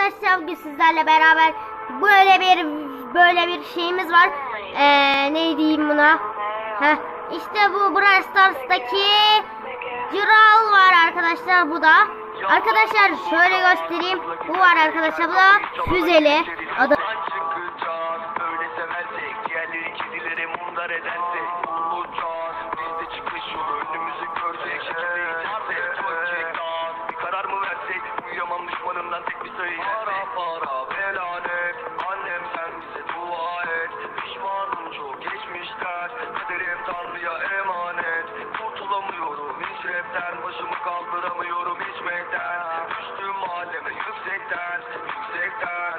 arkadaşlar bugün sizlerle beraber böyle bir böyle bir şeyimiz var. Ee, ne diyeyim buna? Heh, işte bu Brawl Stars'taki Ciral var arkadaşlar bu da. Arkadaşlar şöyle göstereyim. Bu var arkadaşlar bu da füzeli. Adı para belanet Annem sen bize dua et. Pişmanım çok geçmişten Kaderim Tanrı'ya emanet. Kurtulamıyorum hiç Başımı kaldıramıyorum içmekten. Düştüm mahalleme yüksekten Yüksekten.